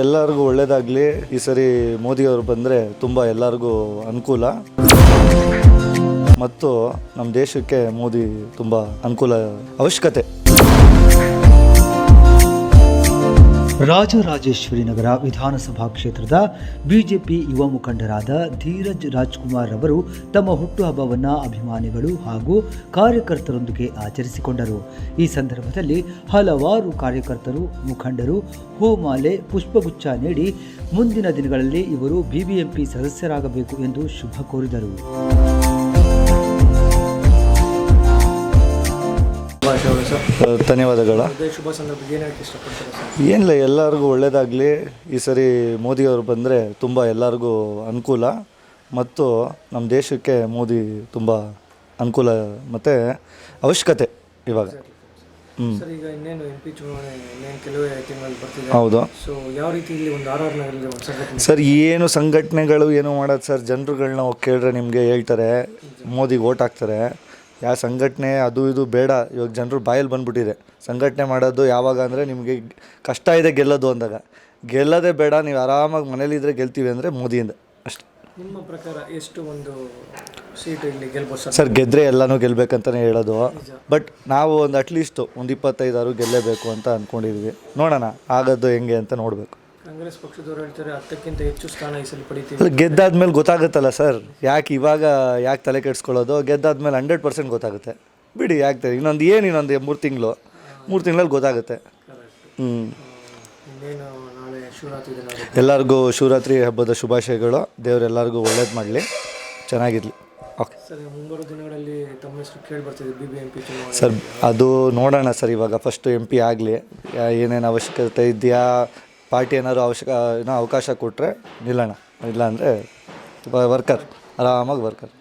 ಎಲ್ಲರಿಗೂ ಒಳ್ಳೇದಾಗಲಿ. ಈ ಸರಿ ಮೋದಿಯವರು ಬಂದರೆ ತುಂಬ ಎಲ್ಲರಿಗೂ ಅನುಕೂಲ. ಮತ್ತು ನಮ್ಮ ದೇಶಕ್ಕೆ ಮೋದಿ ತುಂಬ ಅನುಕೂಲ ಅವಶ್ಯಕತೆ. ರಾಜರಾಜೇಶ್ವರಿ ನಗರ ವಿಧಾನಸಭಾ ಕ್ಷೇತ್ರದ ಬಿಜೆಪಿ ಯುವ ಮುಖಂಡರಾದ ಧೀರಜ್ ರಾಜ್ಕುಮಾರ್ ಅವರು ತಮ್ಮ ಹುಟ್ಟುಹಬ್ಬವನ್ನು ಅಭಿಮಾನಿಗಳು ಹಾಗೂ ಕಾರ್ಯಕರ್ತರೊಂದಿಗೆ ಆಚರಿಸಿಕೊಂಡರು. ಈ ಸಂದರ್ಭದಲ್ಲಿ ಹಲವಾರು ಕಾರ್ಯಕರ್ತರು, ಮುಖಂಡರು, ಹೂಮಾಲೆ, ಪುಷ್ಪಗುಚ್ಛ ನೀಡಿ ಮುಂದಿನ ದಿನಗಳಲ್ಲಿ ಇವರು ಬಿಬಿಎಂಪಿ ಸದಸ್ಯರಾಗಬೇಕು ಎಂದು ಶುಭ ಕೋರಿದರು. ಸರ್ ಧನ್ಯವಾದಗಳ. ಅದೇ ಶುಭ ಸಂದರ್ಭಕ್ಕೆ ಏನು ಹೇಳಕ್ಕೆ ಇಷ್ಟಪಡ್ತಾರೆ ಸರ್? ಏನಿಲ್ಲ ಎಲ್ಲರಿಗೂ ಒಳ್ಳೆಯದಾಗಲಿ ಈ ಸರಿ ಮೋದಿಯವರು ಬಂದರೆ ತುಂಬ ಎಲ್ಲರಿಗೂ ಅನುಕೂಲ. ಮತ್ತು ನಮ್ಮ ದೇಶಕ್ಕೆ ಮೋದಿ ತುಂಬ ಅನುಕೂಲ ಮತ್ತು ಅವಶ್ಯಕತೆ ಇವಾಗ. ಹ್ಞೂ ಸರ್ ಈಗ ಇನ್ನೇನು ಎಂ ಪಿ ಚುನಾವಣೆ ಇನ್ನೇನು ಕೆಲವೇ ತಿಂಗಳಲ್ಲಿ ಬರ್ತಿದೆ. ಹೌದು. ಸೊ ಯಾವ ರೀತಿ ಇಲ್ಲಿ ಒಂದು ಆರ್ ಆರ್ ನಗರಲ್ಲಿ ಒಂದು ಸಂಘಟನೆ? ಸರ್ ಏನು ಸಂಘಟನೆಗಳು ಏನು ಮಾಡೋದು ಸರ್? ಜನರುಗಳನ್ನ ಹೋಗಿ ಕೇಳಿದ್ರೆ ನಿಮಗೆ ಹೇಳ್ತಾರೆ. ಮೋದಿಗೆ ಓಟ್ ಹಾಕ್ತಾರೆ. ಯಾವ ಸಂಘಟನೆ ಅದು ಇದು ಬೇಡ ಇವಾಗ ಜನರು ಬಾಯಲ್ಲಿ ಬಂದ್ಬಿಟ್ಟಿದೆ. ಸಂಘಟನೆ ಮಾಡೋದು ಯಾವಾಗ ಅಂದರೆ ನಿಮಗೆ ಕಷ್ಟ ಇದೆ ಗೆಲ್ಲೋದು ಅಂದಾಗ. ಗೆಲ್ಲೋದೇ ಬೇಡ ನೀವು ಆರಾಮಾಗಿ ಮನೇಲಿದ್ದರೆ ಗೆಲ್ತೀವಿ ಅಂದರೆ ಮೋದಿಯಿಂದ ಅಷ್ಟೇ. ನಿಮ್ಮ ಪ್ರಕಾರ ಎಷ್ಟು ಒಂದು ಸೀಟ್ ಇಲ್ಲಿ ಗೆಲ್ಬೋದು ಸರ್? ಗೆದ್ದರೆ ಎಲ್ಲನೂ ಗೆಲ್ಲಬೇಕಂತಲೇ ಹೇಳೋದು. ಬಟ್ ನಾವು ಒಂದು ಅಟ್ಲೀಸ್ಟು ಒಂದು ಇಪ್ಪತ್ತೈದಾರು ಗೆಲ್ಲೇಬೇಕು ಅಂತ ಅಂದ್ಕೊಂಡಿದ್ವಿ ನೋಡೋಣ ಆಗೋದು ಹೆಂಗೆ ಅಂತ ನೋಡಬೇಕು. ಕಾಂಗ್ರೆಸ್ ಪಕ್ಷದವರು ಹೇಳ್ತಾರೆ ಹತ್ತಕ್ಕಿಂತ ಹೆಚ್ಚು ಸ್ಥಾನ ಈ ಸಲ ಪಡಿತೀವಿ. ಗೆದ್ದಾದ್ಮೇಲೆ ಗೊತ್ತಾಗುತ್ತಲ್ಲ ಸರ್? ಯಾಕೆ ಇವಾಗ ಯಾಕೆ ತಲೆ ಕೆಡಿಸ್ಕೊಳ್ಳೋದು? ಗೆದ್ದಾದ್ಮೇಲೆ ಹಂಡ್ರೆಡ್ ಪರ್ಸೆಂಟ್ ಗೊತ್ತಾಗುತ್ತೆ. ಬಿಡಿ ಯಾಕೆ ಇನ್ನೊಂದು ಏನು ಇನ್ನೊಂದು ಮೂರು ತಿಂಗಳು? ಮೂರು ತಿಂಗಳಲ್ಲಿ ಗೊತ್ತಾಗುತ್ತೆ. ಹ್ಞೂ ಇನ್ನೇನು ನಾಳೆ ಶಿವರಾತ್ರಿ ದಿನ ಇದೆ. ಎಲ್ಲರಿಗೂ ಶಿವರಾತ್ರಿ ಹಬ್ಬದ ಶುಭಾಶಯಗಳು. ದೇವರೆಲ್ಲರಿಗೂ ಒಳ್ಳೇದು ಮಾಡಲಿ. ಚೆನ್ನಾಗಿರಲಿ. ಓಕೆ. ಸರ್ ಈಗ ಮುಂಬರುವ ದಿನಗಳಲ್ಲಿ ತಮ್ಮ ಹೆಸರು ಕೇಳಿ ಬರ್ತಿದೆ ಬಿ ಬಿ ಎಂ ಪಿ ಚುನಾವಣೆ. ಸರ್ ಅದು ನೋಡೋಣ ಸರ್ ಇವಾಗ. ಫಸ್ಟು ಎಂ ಪಿ ಆಗಲಿ. ಏನೇನು ಅವಶ್ಯಕತೆ ಇದೆಯಾ? ಪಾರ್ಟಿ ಏನಾದ್ರು ಅವಶ್ಯಕ ಏನೋ ಅವಕಾಶ ಕೊಟ್ಟರೆ ನಿಲ್ಲೋಣ. ಇಲ್ಲಾಂದರೆ ವರ್ಕರ್ ಆರಾಮಾಗಿ ವರ್ಕರ್